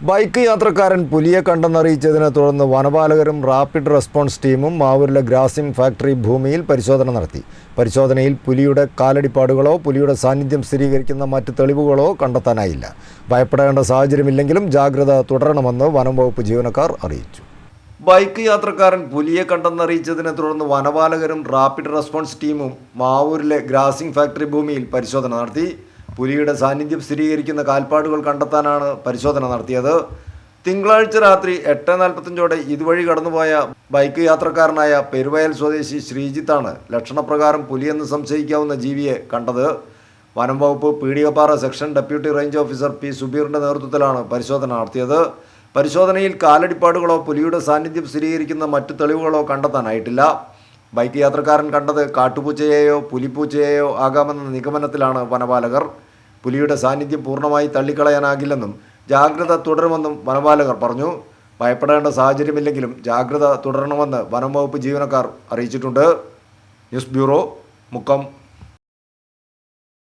Bike യാത്രക്കാരൻ പുലിയെ കണ്ടെന്നറിയിച്ചതിനെ തുടർന്ന് വനപാലകരും റാപ്പിഡ് റെസ്പോൺസ് ടീമും മാവൂരിലെ ഗ്രാസിംഗ് ഫാക്ടറി ഭൂമിയിൽ പരിശോധന നടത്തി. പരിശോധനയിൽ പുലിയുടെ കാലടിപ്പാടുകളോ പുലിയുടെ സാന്നിധ്യം സ്ഥിരീകരിക്കുന്ന മറ്റ് തെളിവുകളോ കണ്ടെത്താനായില്ല. ഭയപ്പെടേണ്ട സാഹചര്യമില്ലെങ്കിലും ജാഗ്രത തുടരണമെന്ന് വനം വകുപ്പ് ജീവനക്കാർ അറിയിച്ചു. ബൈക്ക് യാത്രക്കാരൻ പുലിയെ കണ്ടെന്നറിയിച്ചതിനെ തുടർന്ന് വനപാലകരും റാപ്പിഡ് റെസ്പോൺസ് ടീമും മാവൂരിലെ ഗ്രാസിംഗ് ഫാക്ടറി ഭൂമിയിൽ പരിശോധന നടത്തി. പുലിയുടെ സാന്നിധ്യം സ്ഥിരീകരിക്കുന്ന കാൽപ്പാടുകൾ കണ്ടെത്താനാണ് പരിശോധന നടത്തിയത്. തിങ്കളാഴ്ച രാത്രി എട്ട് നാൽപ്പത്തഞ്ചോടെ ഇതുവഴി കടന്നുപോയ ബൈക്ക് യാത്രക്കാരനായ പെരുവയൽ സ്വദേശി ശ്രീജിത്താണ് ലക്ഷണപ്രകാരം പുലിയെന്ന് സംശയിക്കാവുന്ന ജീവിയെ കണ്ടത്. വനം വകുപ്പ് Peedikappara section deputy range officer P സുബീറിന്റെ നേതൃത്വത്തിലാണ് പരിശോധന നടത്തിയത്. പരിശോധനയിൽ കാലടിപ്പാടുകളോ പുലിയുടെ സാന്നിധ്യം സ്ഥിരീകരിക്കുന്ന മറ്റു തെളിവുകളോ കണ്ടെത്താനായിട്ടില്ല. ബൈക്ക് യാത്രക്കാരൻ കണ്ടത് കാട്ടുപൂച്ചയെയോ പുലിപ്പൂച്ചയെയോ ആകാമെന്ന നിഗമനത്തിലാണ് വനപാലകർ. പുലിയുടെ സാന്നിധ്യം പൂർണമായി തള്ളിക്കളയാനാകില്ലെന്നും ജാഗ്രത തുടരുമെന്നും വനപാലകർ പറഞ്ഞു. ഭയപ്പെടേണ്ട സാഹചര്യമില്ലെങ്കിലും ജാഗ്രത തുടരണമെന്ന് വനം വകുപ്പ് ജീവനക്കാർ അറിയിച്ചിട്ടുണ്ട്. News bureau Mukkam.